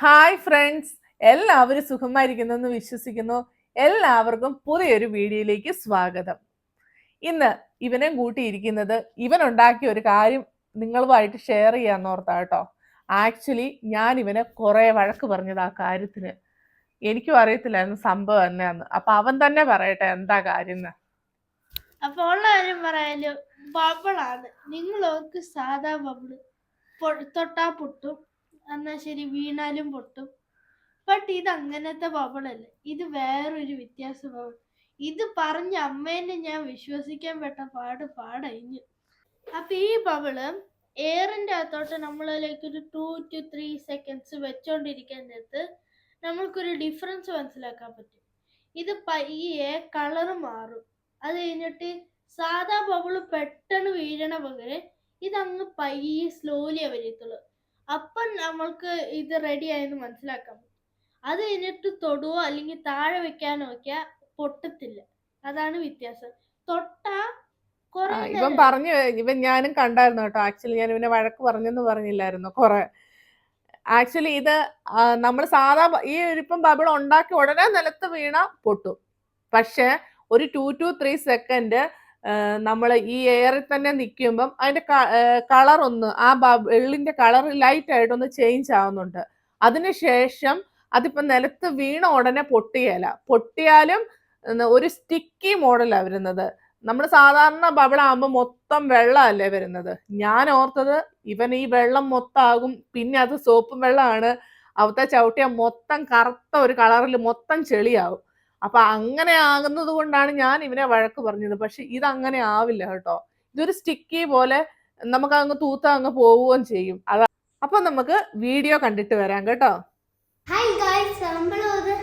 Hi friends എല്ലാവരും സുഖമായിരിക്കുന്നു എന്ന് വിശ്വസിക്കുന്നു. എല്ലാവർക്കും പുതിയൊരു വീഡിയോയിലേക്ക് സ്വാഗതം. ഇന്ന് ഇവനെ കൂട്ടിയിരിക്കുന്നത് ഇവൻ ഉണ്ടാക്കിയ ഒരു കാര്യം നിങ്ങളുമായിട്ട് ഷെയർ ചെയ്യാന്ന് ഓർത്താ കേട്ടോ. ആക്ച്വലി ഞാൻ ഇവനെ കുറേ വഴക്ക് പറഞ്ഞത് ആ കാര്യത്തിന്. എനിക്കും അറിയത്തില്ലായിരുന്നു സംഭവം തന്നെയാന്ന് അപ്പൊ അവൻ തന്നെ പറയട്ടെ എന്താ കാര്യം അപ്പൊ ഉള്ള കാര്യം ബബിളാണ് നിങ്ങൾ ഓർക്ക് സാധാ ബബിൾ തൊട്ടാ പൊട്ടും. എന്നാ ശരി വീണാലും പൊട്ടും. ബട്ട് ഇത് അങ്ങനത്തെ ബബിളല്ല ഇത് വേറൊരു വ്യത്യാസ ബബിൾ ഇത് പറഞ്ഞ അമ്മേനെ ഞാൻ വിശ്വസിക്കാൻ പെട്ട പാട് പാടഴിഞ്ഞു. അപ്പൊ ഈ ബബിൾ എയറിന്റെ അകത്തോട്ട് നമ്മളിലേക്ക് ഒരു ടു ടു ത്രീ സെക്കൻഡ്സ് വെച്ചോണ്ടിരിക്കാൻ നേരത്ത് നമ്മൾക്കൊരു ഡിഫറൻസ് മനസ്സിലാക്കാൻ പറ്റും. ഇത് പയ്യെ കളർ മാറും. അത് കഴിഞ്ഞിട്ട് സാധാ ബബിൾ പെട്ടെന്ന് വീഴണ പകരം ഇതങ്ങ് പയ്യെ സ്ലോലി വരത്തുള്ളൂ. അപ്പം നമ്മൾക്ക് ഇത് റെഡി ആയെന്ന് മനസ്സിലാക്കാൻ പറ്റും. അത് കഴിഞ്ഞിട്ട് തൊടുവോ അല്ലെങ്കിൽ താഴെ വെക്കാനോ നോക്കിയാ പൊട്ടത്തില്ല. അതാണ് വ്യത്യാസം. തൊട്ടാ ആ, ഇവൻ പറഞ്ഞു ഇവൻ ഞാനും കണ്ടായിരുന്നു കേട്ടോ. ആക്ച്വലി ഞാൻ ഇവനെ വഴക്ക് പറഞ്ഞെന്ന് പറഞ്ഞില്ലായിരുന്നു കുറെ. ആക്ച്വലി ഇത് നമ്മൾ സാധാ ബ- ഈ ഒരു ഇപ്പം ബബിൾ ഉണ്ടാക്കി ഉടനെ നിലത്ത് വീണ പൊട്ടും. പക്ഷെ ഒരു ടു ടു ത്രീ സെക്കൻഡ് നമ്മൾ ഈ എയറിൽ തന്നെ നിൽക്കുമ്പം അതിന്റെ കളർ ഒന്ന് ആ എള്ളിന്റെ കളർ ലൈറ്റ് ആയിട്ടൊന്ന് ചേഞ്ച് ആവുന്നുണ്ട്. അതിനുശേഷം അതിപ്പോൾ നിലത്ത് വീണ ഉടനെ പൊട്ടിയല. പൊട്ടിയാലും ഒരു സ്റ്റിക്കി മോഡലാണ് വരുന്നത്. നമ്മൾ സാധാരണ ബബിളാകുമ്പോൾ മൊത്തം വെള്ളമല്ലേ വരുന്നത്. ഞാൻ ഓർത്തത് ഇവൻ ഈ വെള്ളം മൊത്തം ആകും പിന്നെ അത് സോപ്പും വെള്ളമാണ്. അവത്തെ ചവിട്ടിയാൽ മൊത്തം കറുത്ത ഒരു കളറിൽ മൊത്തം ചെളിയാവും. അപ്പൊ അങ്ങനെ ആകുന്നത് കൊണ്ടാണ് ഞാൻ ഇവനെ വഴക്ക് പറഞ്ഞത്. പക്ഷെ ഇത് അങ്ങനെ ആവില്ല കേട്ടോ. ഇതൊരു സ്റ്റിക്കി പോലെ നമുക്ക് അങ്ങ് തൂത്ത അങ്ങ് പോവുകയും ചെയ്യും. അതാ അപ്പൊ നമുക്ക് വീഡിയോ കണ്ടിട്ട് വരാം കേട്ടോ. ഹായ് ഗായ്സ് നമ്മൾ ഒരു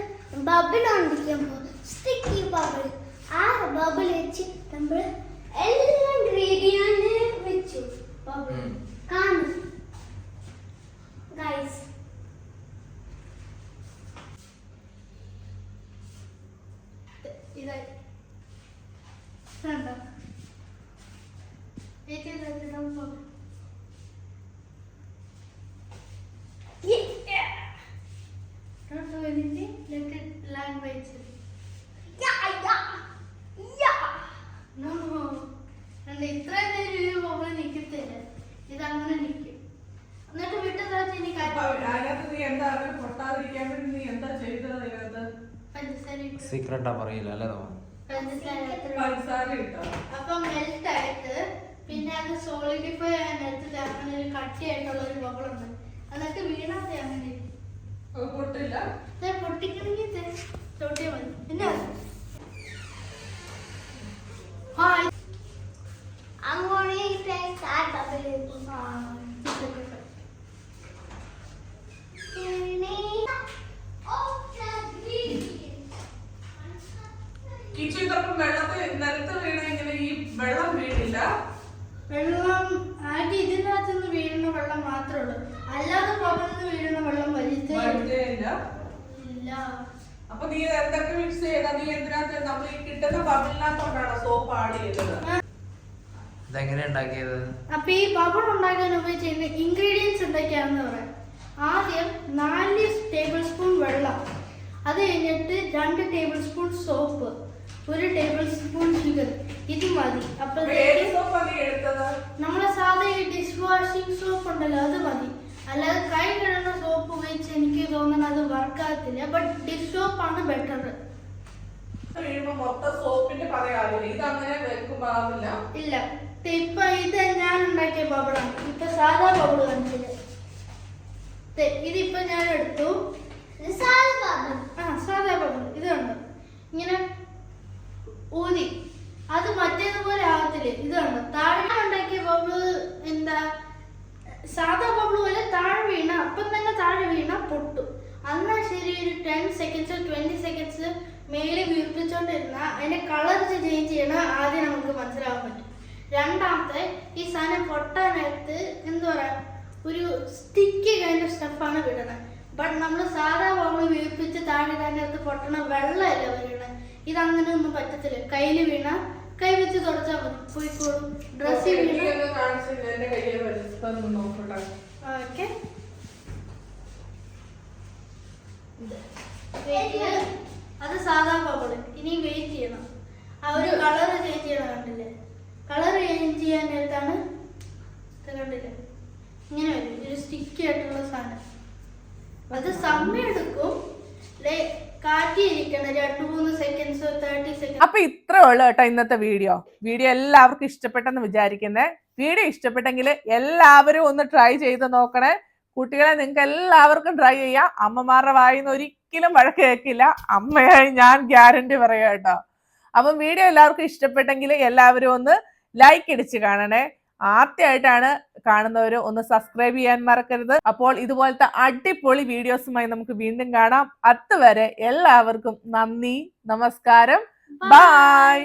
ബബിൾ ഉണ്ടാക്കുമ്പോൾ സ്റ്റിക്കി ബബിൾ ആ ബബിൾ വെച്ച് നമ്മൾ എല്ലാ ഇൻഗ്രീഡിയന്റ് വെച്ചു. ബബിൾ കാണും ഗായ്സ് ഇതായി. കണ്ടോ? it land by itself. No, no. അല്ല ഇത്ര നേരം ഒരു ബബിൾ നിൽക്കത്തില്ല. ഇതങ്ങനെ നിൽക്കും. എന്നിട്ട് ഇനി കാറ്റ് നീ എന്താ പൊട്ടാതിരിക്കാൻ വേണ്ടി നീ എന്താ ചെയ്തത്. സീക്രട്ടാ പറയില്ല അല്ലേ നമ്മ പഞ്ചസാര ഇട്ടു. അപ്പൊ മെൽറ്റ് ആയിട്ട് പിന്നെ അത് സോളിഡിഫൈ ആയിട്ട് അങ്ങനെ ഒരു കട്ടിയായിട്ടുള്ള ഒരു ബബിൾ ഉണ്ട് എന്നിട്ട് വീണാതെ അങ്ങനെ പൊട്ടില്ല. ദേ പൊട്ടിക്കണമെങ്കിൽ ദേ തൊട്ടിയാ മതി. പിന്നെ കിച്ചൺ തപ്പം വെള്ളത്തിൽ നിലത്ത് വീണ ഇങ്ങനെ ഈ വെള്ളം വീണില്ല. വെള്ളം ആദ്യം ഇതിനകത്ത് നിന്ന് വീഴുന്ന വെള്ളം മാത്രമേ ഉള്ളൂ. അല്ലാതെ പുറത്തുനിന്ന് വീഴുന്ന വെള്ളം വലിച്ചേ വരുന്നേയില്ല ഇല്ല. അപ്പൊ നീ എന്തൊക്കെ മിക്സ് ചെയ്താ നീ എന്തിനകത്ത് നമ്മൾ ഈ കിട്ടുന്ന ബബിളിനകത്തോണ്ടാണ് സോപ്പ് ആഡ് ചെയ്തത്? ഇതെങ്ങനെ ഉണ്ടാക്കിയത്? അപ്പൊ ഈ ബബിൾ ഉണ്ടാക്കാൻ ഉപയോഗിച്ചിരുന്ന ഇൻഗ്രീഡിയൻസ് എന്തൊക്കെയാണെന്ന് പറയാം. ആദ്യം നാല് ടേബിൾ സ്പൂൺ വെള്ളം. അത് കഴിഞ്ഞിട്ട് രണ്ട് ടേബിൾ സ്പൂൺ സോപ്പ് ഒരു ടേബിൾ സ്പൂൺ ഷുഗർ ഇത് മതി. നമ്മളെ സാധാ ഈ ഡിഷ് വാഷിംഗ് സോപ്പ് ഉണ്ടല്ലോ അത് മതി. അല്ലാതെ കൈ കഴുകുന്ന സോപ്പ് ഉപയോഗിച്ച് എനിക്ക് തോന്നുന്നത് അത് വർക്ക് ആകത്തില്ല ബട്ട് ഡിഷ് സോപ്പാണ് ബെറ്റർ ഇല്ല. ഇപ്പൊ ഇത് ഞാൻ ഉണ്ടാക്കിയ ബബിളാണ് ഇപ്പൊ സാധാ ബബിൾ കാണിച്ചില്ല? ഇതിപ്പോ ഞാൻ എടുത്തു. ആ സാധാ ബബിൾ ഇത് കണ്ടോ? ഇങ്ങനെ ഊതി. അത് മറ്റേതുപോലെ ആകത്തില്ല? ഇത് കണ്ടോ? താഴെ ഉണ്ടാക്കിയ ബബിൾ എന്താ? സാധാ ബബിൾ പോലെ താഴെ വീണ അപ്പം തന്നെ താഴെ വീണ പൊട്ടും. അന്നാ ശരി ഒരു ടെൻ സെക്കൻഡ്സ് ട്വന്റി സെക്കൻഡ്സ് മേലെ വീർപ്പിച്ചോണ്ടിരുന്ന അതിന്റെ കളർ ചേഞ്ച് ചെയ്യണ ആദ്യം നമുക്ക് മനസ്സിലാവാൻ പറ്റും. രണ്ടാമത്തെ ഈ സാധനം പൊട്ടാനായിട്ട് എന്താ പറയാ? ഒരു സ്റ്റിക്ക് കൈൻഡ് സ്റ്റഫാണ് വിടുന്നത് ബട്ട് നമ്മൾ സാധാ ബബിൾ വീർപ്പിച്ച് താഴെ അതിനകത്ത് പൊട്ടണ വെള്ളമല്ല വീണത് ഇതങ്ങനെ ഒന്നും പറ്റത്തില്ല. കയ്യിൽ വീണ കൈ വെച്ച് തുടച്ചാൽ മതി. പോയിക്കോളും ഡ്രസ്സിൽ വീണ ഓക്കെ. ചെയ്യ്. അത് സാധാ പോകണം ഇനി വെയിറ്റ് ചെയ്യണം. ആ ഒരു കളർ ചേഞ്ച് ചെയ്യണം കണ്ടില്ലേ? കളർ ചേഞ്ച് ചെയ്യാൻ നേരത്താണ് ഇത് കണ്ടില്ലേ? ഇങ്ങനെ വരും. ഒരു സ്റ്റിക്കി ആയിട്ടുള്ള സാധനം. അത് സമയം എടുക്കും. അപ്പൊ ഇത്രേ ഉള്ളു കേട്ടോ ഇന്നത്തെ വീഡിയോ വീഡിയോ എല്ലാവർക്കും ഇഷ്ടപ്പെട്ടെന്ന് വിചാരിക്കുന്നേ. വീഡിയോ ഇഷ്ടപ്പെട്ടെങ്കിൽ എല്ലാവരും ഒന്ന് ട്രൈ ചെയ്ത് നോക്കണേ. കുട്ടികളെ നിങ്ങൾക്ക് എല്ലാവർക്കും ട്രൈ ചെയ്യാം. അമ്മമാരുടെ വായിന്ന് ഒരിക്കലും വഴക്ക് കേൾക്കില്ല. അമ്മയായി ഞാൻ ഗ്യാരണ്ടി പറയാം കേട്ടോ. അപ്പം വീഡിയോ എല്ലാവർക്കും ഇഷ്ടപ്പെട്ടെങ്കിൽ എല്ലാവരും ഒന്ന് ലൈക്ക് ഇടിച്ച് കാണണേ. ആദ്യമായിട്ടാണ് കാണുന്നവർ ഒന്ന് സബ്സ്ക്രൈബ് ചെയ്യാൻ മറക്കരുത്. അപ്പോൾ ഇതുപോലത്തെ അടിപൊളി വീഡിയോസുമായി നമുക്ക് വീണ്ടും കാണാം. അതുവരെ എല്ലാവർക്കും നന്ദി നമസ്കാരം. ബൈ